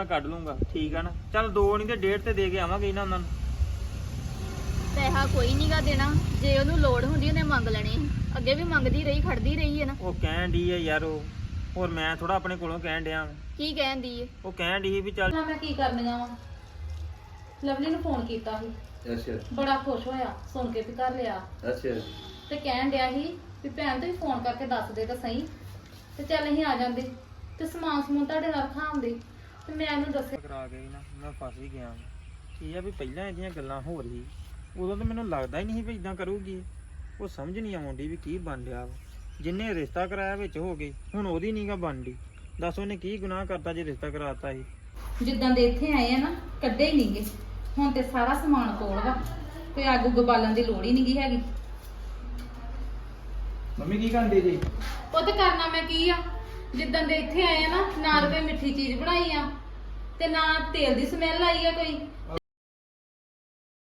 ਮੈਂ ਕੱਢ ਲੂੰਗਾ ਠੀਕ ਆ ਨਾ? ਚੱਲ ਦੋ ਨਹੀਂ ਤੇ ਡੇਢ ਤੇ ਦੇ ਕੇ ਆਵਾਂਗੇ ਇਹਨਾਂ ਉਹਨਾਂ ਨੂੰ। ਪੈਸਾ ਕੋਈ ਨਹੀਂਗਾ ਦੇਣਾ ਜੇ ਉਹਨੂੰ ਲੋੜ ਹੁੰਦੀ ਉਹਨੇ ਮੰਗ ਲੈਣੇ। ਸੀ। ਅੱਗੇ ਵੀ ਮੰਗਦੀ ਰਹੀ ਖੜਦੀ ਰਹੀ ਹੈ ਨਾ। ਉਹ ਕਹਿਣ ਦੀ ਹੈ ਯਾਰ ਉਹ ਹੋਰ ਮੈਂ ਥੋੜਾ ਆਪਣੇ ਕੋਲੋਂ ਕਹਿਣ ਡਿਆ ਵਾਂ। ਕੀ ਕਹਿੰਦੀ ਏ? ਉਹ ਕਹਿਣ ਦੀ ਵੀ ਚੱਲ ਨਾ ਮੈਂ ਕੀ ਕਰਨੀਆਂ ਵਾ? ਲਵਲੀ ਨੂੰ ਫੋਨ ਕੀਤਾ ਸੀ। ਅੱਛਾ। ਬੜਾ ਖੁਸ਼ ਹੋਇਆ ਸੁਣ ਕੇ ਵੀ ਕਰ ਲਿਆ। ਅੱਛਾ। ਤੇ ਕਹਿਣ ਡਿਆ ਸੀ ਵੀ ਭੈਣ ਤੁਸੀਂ ਫੋਨ ਕਰਕੇ ਦੱਸ ਦੇ ਤਾਂ ਸਹੀ। ਤੇ ਚੱਲ ਅਸੀਂ ਆ ਜਾਂਦੇ। ਤੇ ਸਮਾਨ ਸਮੂਨ ਤੁਹਾਡੇ ਨਾਲ ਖਾਂਦੇ ਤੇ ਮੈਂ ਇਹਨੂੰ ਦੱਸਿਆ ਕਰਾ ਗਈ ਨਾ ਮੈਂ ਫਸ ਹੀ ਗਿਆ ਵਾਂ। ਕੀ ਆ ਵੀ ਪਹਿਲਾਂ ਇਹਦੀਆਂ ਗੱਲਾਂ ਹੋ ਰਹੀ ਉਦੋਂ ਤਾਂ ਮੈਨੂੰ ਲੱਗਦਾ ਹੀ ਨਹੀਂ ਸੀ ਵੀ ਇਦਾਂ ਕਰੂਗੀ। ਉਹ ਸਮਝ ਨਹੀਂ ਆਉਂਦੀ ਵੀ ਕੀ ਬਣ ਰਿਹਾ ਵਾ। ਜਿੰਨੇ ਰਿਸ਼ਤਾ ਕਰਾਇਆ ਵਿੱਚ ਹੋ ਗਈ ਹੁਣ ਉਹਦੀ ਨਹੀਂਗਾ ਬਣਦੀ ਦੱਸ ਉਹਨੇ ਕੀ ਗੁਨਾਹ ਕਰਤਾ ਜੇ ਰਿਸ਼ਤਾ ਕਰਾਤਾ ਸੀ? ਜਿੱਦਾਂ ਦੇ ਇੱਥੇ ਆਏ ਆ ਨਾ ਕੱਢੇ ਹੀ ਨਹੀਂਗੇ। ਹੁਣ ਤੇ ਸਾਰਾ ਸਮਾਨ ਕੋਲ ਵਾ। ਕੋਈ ਅੱਗ ਉੱਗ ਬਾਲਣ ਦੀ ਲੋੜ ਹੀ ਨਹੀਂਗੀ ਹੈਗੀ। ਮੰਮੀ ਕੀ ਕਰਦੇ ਜੀ? ਉਹ ਤੇ ਕਰਨਾ ਮੈਂ ਕੀ ਆ? ਜਿੱਦਾਂ ਦੇ ਇੱਥੇ ਆਏ ਆ ਨਾ ਨਾ ਤਾਂ ਕੋਈ ਮਿੱਠੀ ਚੀਜ਼ ਬਣਾਈ ਆ। ਤੇ ਨਾ ਤੇਲ ਦੀ ਸਮੈਲ ਆਈ ਆ ਕੋਈ।